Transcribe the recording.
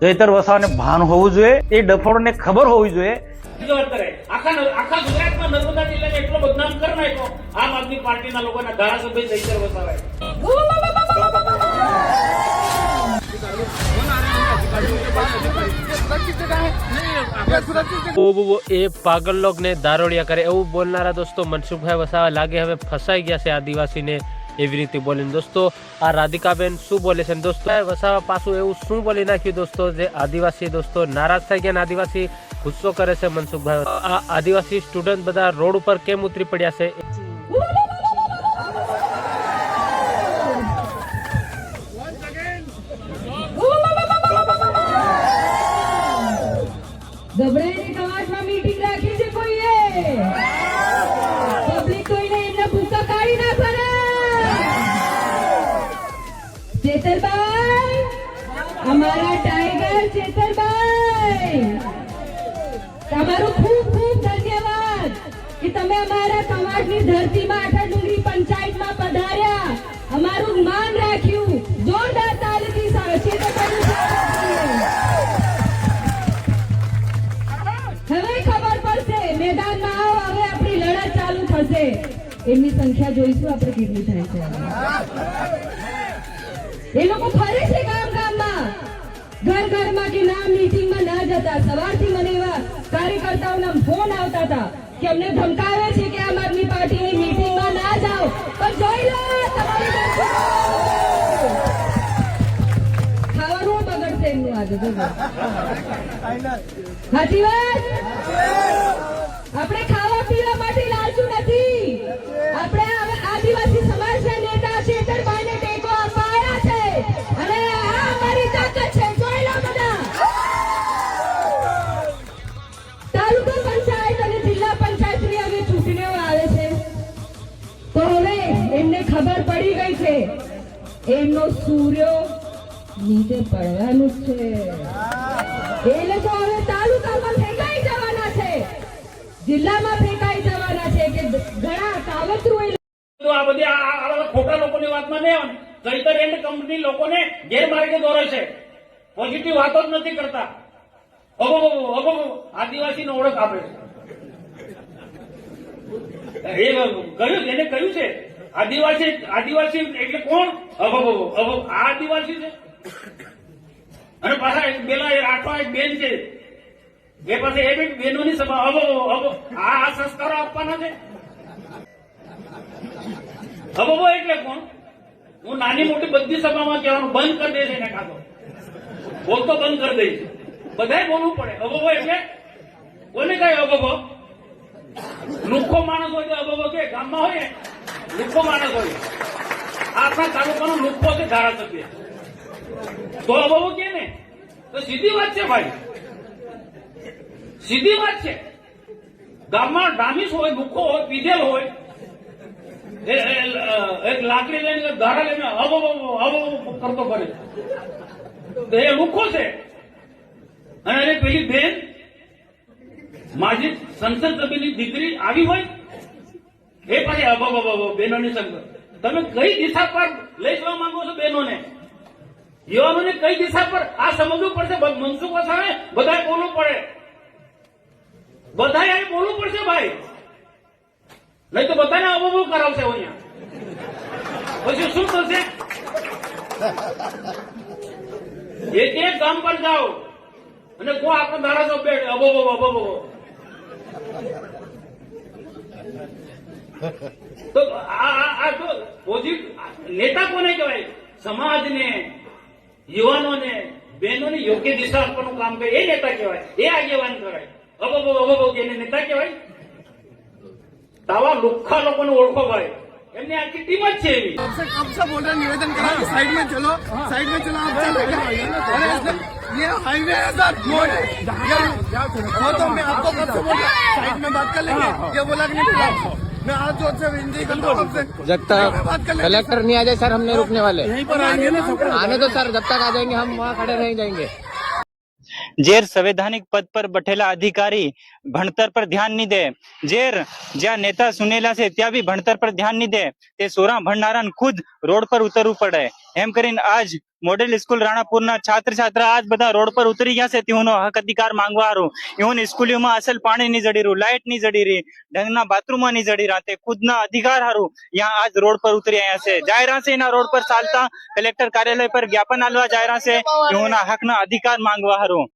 ચૈતર વસાવાને ભાન હોવું જોઈએ એ ડફોડને ખબર હોવી જોઈએ. બીજો વાત કરે. આખા આખા ગુજરાતમાં નર્મદા જિલ્લાને એટલો બદનામ કરી નાખ્યો આમ આદમી પાર્ટીના લોકોના ધારાસભ્ય ચૈતર વસાવાએ. वो वो એ પાગલ લોગ ને દારોડિયા કરે એવું બોલનારા દોસ્તો મનસુખભાઈ વસાવા લાગે હવે ફસાઈ ગયા છે આદિવાસીને. એવી રીતે બોલીને દોસ્તો આ રાધિકાબેન શું બોલે છે દોસ્તો? વસાવા પાછું એવું શું બોલી નાખ્યું દોસ્તો જે આદિવાસી દોસ્તો નારાજ થઈ ગયા આદિવાસી ગુસ્સો કરે છે મનસુખભાઈ? આ આદિવાસી સ્ટુડન્ટ બધા રોડ ઉપર કેમ ઉતરી પડ્યા છે? ગભરાઈને ચેતરભાઈ, અમારા ટાઈગર ચેતરભાઈ. તમારો ખૂબ ખૂબ ધન્યવાદ કે તમે અમારા સમાજની ધરતીમાં આઠા ડુંગરી પંચાયતમાં પધાર્યા. અમારું માન રાખ્યું. જોરદાર તાલીથી હવે ખબર પડશે, મેદાનમાં આવો, હવે આપણી લડત ચાલુ થશે. એમની સંખ્યા જોઈશું આપણે કેટલી થાય છે. એ લોકો ફરે છે ગામ ગામમાં ઘર ઘરમાં કે ના મીટિંગમાં ના જતા. સવારથી મને એવા કાર્યકર્તાઓના ફોન આવતા હતા કે અમને ધમકાવે છે કે આમ આદમી પાર્ટીની મીટિંગમાં ના જાઓ. પણ જોઈ લો ખાવાનું બગડશે એમનું આજે સાચી વાત? આપણે એમનો સૂર્યો નીચે પડવાનું છે. એ લોકો હવે તાલુકામાં ફેંકાઈ જવાના છે. જિલ્લામાં ફેંકાઈ જવાના છે કે ઘણા કાવતરું તો આ બધી આ- ખોટા લોકોની વાતમાં નહીં આવે ચૈતર એન્ડ કંપની લોકોને ગેરમાર્ગે દોરે છે. પોઝિટિવ વાતો જ નથી કરતા. અગો અગો આદિવાસીને ઓળખ આપે છે. એ કહ્યું એને કહ્યું છે. આદિવાસી આદિવાસી એટલે કોણ? અગો અબો આ આદિવાસી છે? અને પાછા પેલા આઠવા એક બેન છે. એ પાસે એ બી બેનોની સભા. અગો અગો આ સંસ્કારો આપવાના છે? હબબો એટલે કોણ? હું નાની મોટી બધી સભામાં કહેવાનું બંધ કરી દઈશ એને કાતો બોલતો બંધ કરી દઈશ. બધાય બોલવું પડે. હબબો એટલે? કોને કઈ હબબો લુખો માણસ હોય તો હબબો કે? ગામમાં હોય લુખો માણસ હોય. આખા તાલુકાનો લોકો છે ધારાસભ્ય. તો હબબો કે ને? તો સીધી વાત છે ભાઈ. સીધી વાત છે. ગામમાં ડામીસ હોય, ભૂખો હોય, પીધેલ હોય એક લાકડી લઈને ધારા લઈને કરતો ફરે. તો એ લુખો છે. અને અરે પેલી બેન, માજી સંસદ સભ્યની દીકરી આવી હોય, એ પાછી અભો અભો બેનોની સંગત. તમે કઈ દિશા પર લઈ જવા માંગો છો બહેનોને? યુવાનોને કઈ દિશા પર આ સમજવું પડશે? મનસુખ વસાવે, બધાએ બોલવું પડે. અહીં બોલવું પડશે ભાઈ. નહીં તો બધાને અબો કરાવશે અહીંયા. પછી શું થશે? એક એક ગામ પર જાઓ. અને કો આપણો ધારાસભ્ય અભો અબો અબો અબો તો આ આ આ તો પોઝિટ નેતા કોને કહેવાય સમાજને યુવાનોને બહેનોને યોગ્ય દિશા આપવાનું કામ કરે એ નેતા કહેવાય એ આગેવાન કરાય અબો અબો અબો અબો એને નેતા કહેવાય તાવા લુખ્ખા લોકોને ઓળખો ભાઈ એમની આખી ટીમ જ છે એવી आपसे कब से बोल रहे हैं निवेदन करा कि साइड में चलो साइड में चलो आप चल अरे सर, ये हाईवे है सर रोड है ये- वो तो मैं आपको कब से बोल रहा हूँ, साइड में बात कर लेंगे ये बोला कि नहीं बोला मैं आज जोर से विनती करता हूँ आपसे जब साइड में बात कर तक लेंगे कलेक्टर नहीं आ जाए सर हम नहीं रुकने वाले यहीं पर आएंगे ना सब आने तो सर जब तक आ जाएंगे हम वहाँ खड़े नहीं जाएंगे જેર સંવૈધાનિક પદ પર બેઠેલા અધિકારી ભણતર પર ધ્યાન નહીં દે. જેર જ્યાં નેતા સુનેલા છે ત્યાં બી ભણતર પર ધ્યાન નહીં દે. તે સોરા ભણનારાને ખુદ રોડ પર ઉતરવું પડે. એમ કરીને આજ મોડેલ સ્કૂલ રાણાપુરના છાત્ર છાત્રા આજ બધા રોડ પર ઉતરી ગયા છે તેઓનો હક અધિકાર માંગવા હારું એવું સ્કૂલોમાં અસલ પાણી નહીં જડી રહ્યું, લાઇટ નહીં જડી રહી, ઢંગના બાથરૂમમાં નહીં જડી રહ્યા તે ખુદના અધિકાર હારું ત્યાં આજ રોડ પર ઉતરી આવ્યા છે. જાહેરા છે એના રોડ પર ચાલતા કલેક્ટર કાર્યાલય પર જ્ઞાપન આલવા જાહેરા છે તેઓના હકના અધિકાર માંગવા હારું.